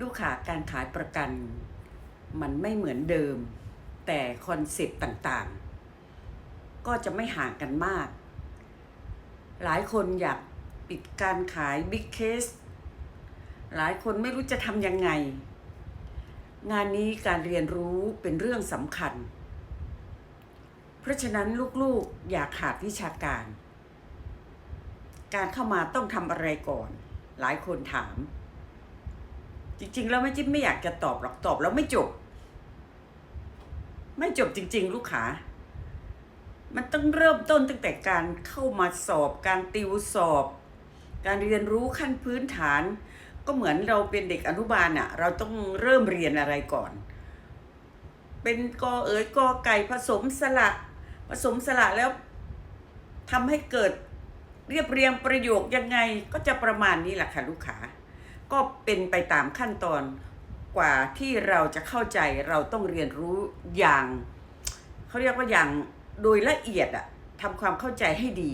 ลูกค้าการขายประกันมันไม่เหมือนเดิม แต่คอนเซปต์ต่างๆ ก็จะไม่ห่างกันมาก หลายคนอยากปิดการขายบิ๊กเคสหลายคนไม่รู้จะทำยังไง งานนี้การเรียนรู้เป็นเรื่องสำคัญ เพราะฉะนั้นลูกๆอย่าขาดวิชาการ การเข้ามาต้องทำอะไรก่อน หลายคนถาม จริง ๆ แล้วไม่จิ๊บไม่อยากจะตอบหรอกตอบแล้วไม่จบ ไม่จบจริง ๆ ลูกค้ามันต้องเริ่มต้นตั้งแต่การเข้ามาสอบ การติวสอบ การเรียนรู้ขั้นพื้นฐาน ก็เหมือนเราเป็นเด็กอนุบาลอะเราต้องเริ่มเรียนอะไรก่อน เป็นกอเอ๋ยกอไก่ผสมสระผสมสระแล้วทำให้เกิดเรียบเรียงประโยคยังไงก็จะประมาณนี้แหละค่ะลูกค้า ก็เป็นไปตามขั้นตอนกว่าที่เราจะเข้าใจเราต้องเรียนรู้อย่างเขาเรียกว่าอย่างโดยละเอียดอะทำความเข้าใจให้ดี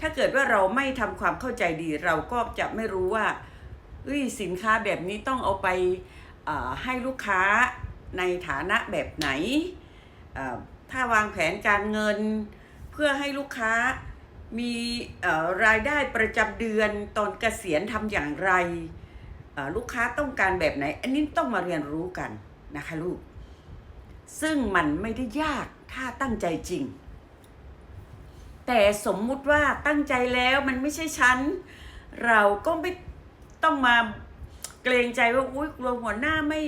ถ้าเกิดว่าเราไม่ทำความเข้าใจดี เราก็จะไม่รู้ว่าเอ้ยสินค้าแบบนี้ต้องเอาไปให้ลูกค้าในฐานะแบบไหน ถ้าวางแผนการเงิน เพื่อให้ลูกค้ามีรายได้ประจำเดือนตอนเกษียณทำอย่างไร ลูกค้าต้องการแบบไหน อันนี้ต้องมาเรียนรู้กันนะคะลูก ซึ่งมันไม่ได้ยากถ้าตั้งใจจริง แต่สมมุติว่าตั้งใจแล้วมันไม่ใช่ฉัน เราก็ไม่ต้องมาเกรงใจว่าอุ้ยกลัวหัวหน้าไม่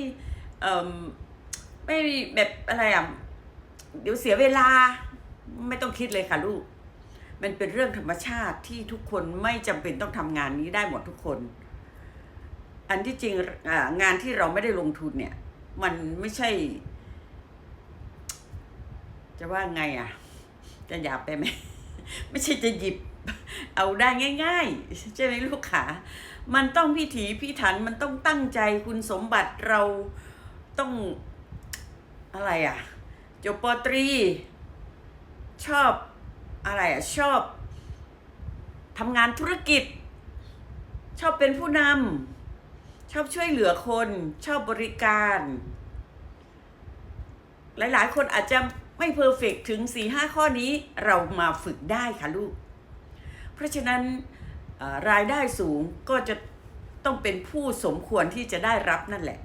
ไม่แบบอะไรอะเดี๋ยวเสียเวลาไม่ต้องคิดเลยค่ะลูก มันเป็นเรื่องธรรมชาติที่ทุกคนไม่จำเป็นต้องทำงานนี้ได้หมดทุกคน อันที่จริงงานที่เราไม่ได้ลงทุนเนี่ย มันไม่ใช่ จะว่าไงอะ จะหยาบไปไหม ไม่ใช่จะหยิบเอาได้ง่าย ๆ ใช่ไหมลูกขามันต้องพิถีพิถันมันต้องตั้งใจคุณสมบัติเราต้องอะไรอะ จบปอตรี ชอบอะไรอะ ชอบทำงานธุรกิจ ชอบเป็นผู้นำ ชอบช่วยเหลือคนชอบบริการ หลายๆ คนอาจจะไม่เพอร์เฟกถึง4ีหข้อนี้เรามาฝึกได้ค่ะลูก เพราะฉะนั้นรายได้สูงก็จะต้องเป็นผู้สมควรที่จะได้รับนั่นแหละ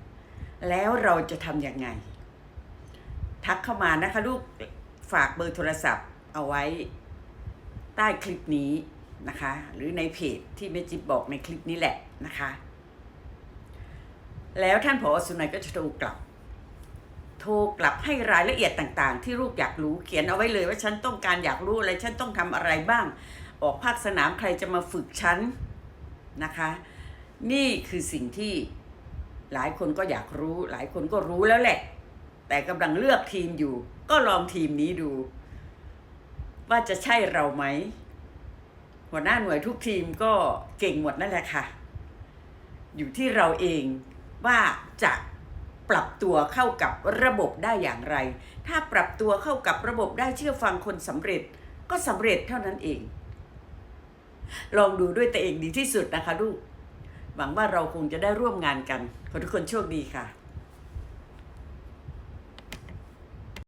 แล้วเราจะทำยังไง ทักเข้ามานะคะลูกฝากเบอร์โทรศัพท์เอาไว้ใต้คลิปนี้นะคะ หรือในเพจที่แม่จิ๊บบอกในคลิปนี้แหละนะคะ แล้วท่านผอสุนัยก็จะโทรกลับ โทรกลับให้รายละเอียดต่างๆ ที่ลูกอยากรู้เขียนเอาไว้เลยว่าฉันต้องการอยากรู้อะไรฉันต้องทำอะไรบ้าง ออกภาคสนามใครจะมาฝึกฉันนะคะ นี่คือสิ่งที่หลายคนก็อยากรู้ หลายคนก็รู้แล้วแหละ แต่กำลังเลือกทีมอยู่ ก็ลองทีมนี้ดู ว่าจะใช่เราไหมหัวหน้าหน่วยทุกทีมก็เก่งหมดนั่นแหละค่ะ อยู่ที่เราเอง ว่าจะปรับตัวเข้ากับระบบได้อย่างไร ถ้าปรับตัวเข้ากับระบบได้เชื่อฟังคนสำเร็จก็สำเร็จเท่านั้นเอง ลองดูด้วยตัวเองดีที่สุดนะคะลูก หวังว่าเราคงจะได้ร่วมงานกัน ขอทุกคนโชคดีค่ะ